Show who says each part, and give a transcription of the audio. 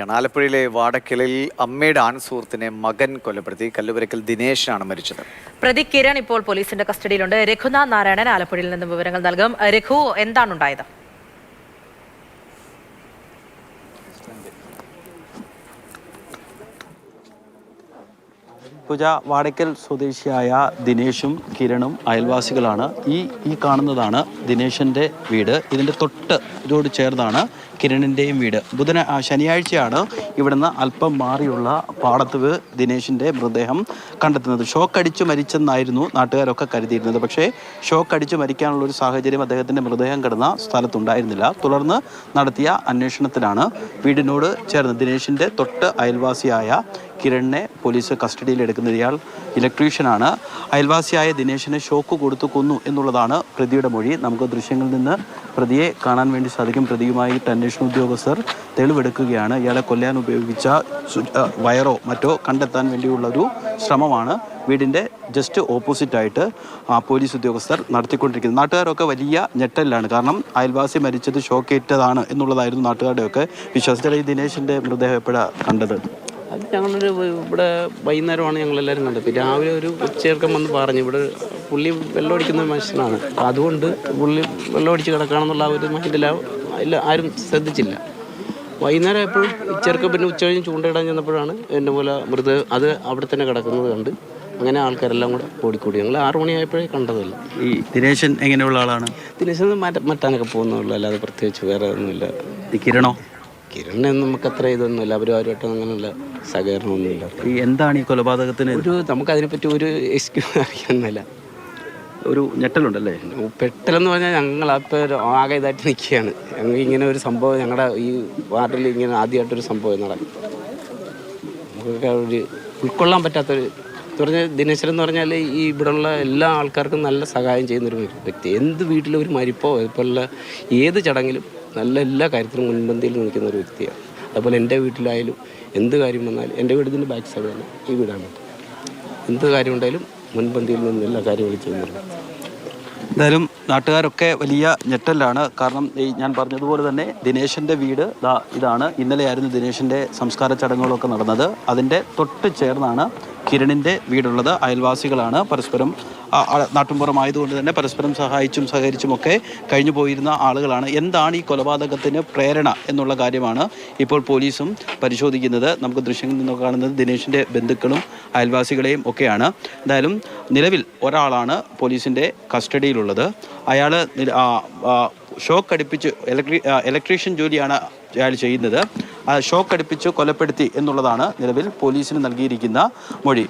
Speaker 1: വാർത്തയിലേക്കാണ് ആലപ്പുഴയിലെ വാടക്കലിൽ അമ്മയുടെ ആൺസുഹൃത്തിനെ മകൻ കൊലപ്പെടുത്തി കല്ലുപുരക്കൽ ദിനേശാണ് മരിച്ചത്.
Speaker 2: പ്രതി കിരൺ ഇപ്പോൾ പോലീസിന്റെ കസ്റ്റഡിയിലുണ്ട്. രഘുനാഥ് നാരായണൻ ആലപ്പുഴയിൽ നിന്നും വിവരങ്ങൾ നൽകും. രഘു എന്താണ്
Speaker 3: പൂജ വാടയ്ക്കൽ സ്വദേശിയായ ദിനേശും കിരണും അയൽവാസികളാണ് ഈ ഈ കാണുന്നതാണ് ദിനേശിന്റെ വീട്. ഇതിന്റെ തൊട്ട് ഇതോട് ചേർന്നാണ് കിരണിന്റെയും വീട്. ബുധന ശനിയാഴ്ചയാണ് ഇവിടുന്ന് അല്പം മാറിയുള്ള പാടത്ത് ദിനേശിന്റെ മൃതദേഹം കണ്ടെത്തുന്നത്. ഷോക്ക് അടിച്ച് മരിച്ചെന്നായിരുന്നു നാട്ടുകാരൊക്കെ കരുതിയിരുന്നത്. പക്ഷേ ഷോക്ക് അടിച്ച് മരിക്കാനുള്ള ഒരു സാഹചര്യം അദ്ദേഹത്തിന്റെ മൃതദേഹം കിടന്ന സ്ഥലത്തുണ്ടായിരുന്നില്ല. തുടർന്ന് നടത്തിയ അന്വേഷണത്തിലാണ് വീടിനോട് ചേർന്ന് ദിനേശിന്റെ തൊട്ട് അയൽവാസിയായ കിരണിനെ പോലീസ് കസ്റ്റഡിയിൽ എടുക്കുന്ന ഇയാൾ ഇലക്ട്രീഷ്യനാണ്. അയൽവാസിയായ ദിനേശിനെ ഷോക്ക് കൊടുത്തു കൊന്നു എന്നുള്ളതാണ് പ്രതിയുടെ മൊഴി. നമുക്ക് ദൃശ്യങ്ങളിൽ നിന്ന് പ്രതിയെ കാണാൻ വേണ്ടി സാധിക്കും. പ്രതിയുമായിട്ട് അന്വേഷണ ഉദ്യോഗസ്ഥർ തെളിവെടുക്കുകയാണ്. ഇയാളെ കൊല്ലാൻ ഉപയോഗിച്ച വയറോ മറ്റോ കണ്ടെത്താൻ വേണ്ടിയുള്ള ഒരു ശ്രമമാണ് വീടിന്റെ ജസ്റ്റ് ഓപ്പോസിറ്റായിട്ട് പോലീസ് ഉദ്യോഗസ്ഥർ നടത്തിക്കൊണ്ടിരിക്കുന്നത്. നാട്ടുകാരൊക്കെ വലിയ ഞെട്ടലിലാണ്. കാരണം അയൽവാസി മരിച്ചത് ഷോക്കേറ്റതാണ് എന്നുള്ളതായിരുന്നു നാട്ടുകാരുടെയൊക്കെ വിശ്വാസത്തിൽ ഈ ദിനേശിന്റെ മൃതദേഹം എപ്പോഴാണ് കണ്ടത്.
Speaker 4: അത് ഞങ്ങളൊരു ഇവിടെ വൈകുന്നേരമാണ് ഞങ്ങളെല്ലാവരും കണ്ടത്. പിന്നെ രാവിലെ ഒരു ഉച്ചയർക്കം വന്ന് പറഞ്ഞു. ഇവിടെ പുള്ളി വെള്ളം അടിക്കുന്ന മനുഷ്യനാണ്. അതുകൊണ്ട് പുള്ളി വെള്ളം അടിച്ച് കിടക്കുകയാണെന്നുള്ള ആ ഒരു മൈൻഡിൽ ഇല്ല ആരും ശ്രദ്ധിച്ചില്ല. വൈകുന്നേരം എപ്പോഴും ഉച്ചയർക്കം പിന്നെ ഉച്ച കഴിഞ്ഞ് ചൂണ്ടയിടാൻ ചെന്നപ്പോഴാണ് എന്റെ പോലെ മൃത അത് അവിടെ തന്നെ കിടക്കുന്നത് കണ്ട് അങ്ങനെ ആൾക്കാരെല്ലാം കൂടെ ഓടിക്കൂടി. ഞങ്ങൾ ആറു മണിയായപ്പോഴേ കണ്ടതല്ല.
Speaker 3: ഈ ദിനേശൻ എങ്ങനെയുള്ള ആളാണ്?
Speaker 4: ദിനേശൻ മാറ്റ മറ്റാനൊക്കെ പോകുന്നുള്ളൂ. അല്ലാതെ പ്രത്യേകിച്ച് വേറെ ഒന്നുമില്ല.
Speaker 3: കിരണോ?
Speaker 4: നമുക്ക് അത്ര ഇതൊന്നുമില്ല. അവരുമായിട്ട് അങ്ങനെയുള്ള സഹകരണമൊന്നുമില്ല.
Speaker 3: ഈ എന്താണ് ഈ കൊലപാതകത്തിന്?
Speaker 4: ഒരു നമുക്ക് അതിനെപ്പറ്റി ഒരു എക്സ്ക്യൂസ് അറിയാമെന്നല്ല
Speaker 3: ഒരു ഞെട്ടലുണ്ടല്ലേ?
Speaker 4: പെട്ടെന്ന് പറഞ്ഞാൽ ഞങ്ങൾ അപ്പോൾ ആകെ ഇതായിട്ട് നിൽക്കുകയാണ്. ഞങ്ങൾ ഇങ്ങനെ ഒരു സംഭവം ഞങ്ങളുടെ ഈ വാർഡിൽ ഇങ്ങനെ ആദ്യമായിട്ടൊരു സംഭവം നടക്കും. നമുക്കൊക്കെ ഒരു ഉൾക്കൊള്ളാൻ പറ്റാത്തൊരു പറഞ്ഞ പറഞ്ഞാൽ ദിനേശ്വരൻ എന്ന് പറഞ്ഞാൽ ഈ ഇവിടെയുള്ള എല്ലാ ആൾക്കാർക്കും നല്ല സഹായം ചെയ്യുന്നൊരു വ്യക്തി. എന്ത് വീട്ടിലും ഒരു മരിപ്പോ ഇപ്പോഴുള്ള ഏത് ചടങ്ങിലും നല്ല എല്ലാ കാര്യത്തിലും മുൻപന്തിയിൽ നിൽക്കുന്ന ഒരു വ്യക്തിയാണ്. അതുപോലെ എന്റെ വീട്ടിലായാലും എന്ത് കാര്യം വന്നാലും എന്റെ വീടിന്റെ ബാക്ക് സൈഡ് തന്നെ ഈ വീടാണ് എന്ത് കാര്യം ഉണ്ടായാലും മുൻപന്തിയിൽ നിന്ന് എല്ലാ കാര്യങ്ങളും ചെയ്യുന്നുണ്ട്.
Speaker 3: എന്തായാലും നാട്ടുകാരൊക്കെ വലിയ ഞെട്ടലാണ് കാരണം ഈ ഞാൻ പറഞ്ഞതുപോലെ തന്നെ ദിനേശന്റെ വീട് ഇതാണ്. ഇന്നലെയായിരുന്നു ദിനേശന്റെ സംസ്കാര ചടങ്ങുകളൊക്കെ നടന്നത്. അതിന്റെ തൊട്ട് ചേർന്നാണ് കിരണിന്റെ വീടുള്ളത് അയൽവാസികളാണ്. പരസ്പരം ആയതുകൊണ്ട് തന്നെ പരസ്പരം സഹായിച്ചും സഹകരിച്ചുമൊക്കെ കഴിഞ്ഞു പോയിരുന്ന ആളുകളാണ്. എന്താണ് ഈ കൊലപാതകത്തിന് പ്രേരണ എന്നുള്ള കാര്യമാണ് ഇപ്പോൾ പോലീസും പരിശോധിക്കുന്നത്. നമുക്ക് ദൃശ്യങ്ങളിൽ നിന്നൊക്കെ കാണുന്നത് ദിനേശിന്റെ ബന്ധുക്കളും അയൽവാസികളെയും ഒക്കെയാണ്. എന്തായാലും നിലവിൽ ഒരാളാണ് പോലീസിന്റെ കസ്റ്റഡിയിലുള്ളത്. അയാൾ ഷോക്ക് അടിപ്പിച്ച് ഇലക്ട്രി ഇലക്ട്രീഷ്യൻ ജോലിയാണ് അയാൾ ചെയ്യുന്നത്. ഷോക്ക് അടിപ്പിച്ച് കൊലപ്പെടുത്തി എന്നുള്ളതാണ് നിലവിൽ പോലീസിന് നൽകിയിരിക്കുന്ന മൊഴി.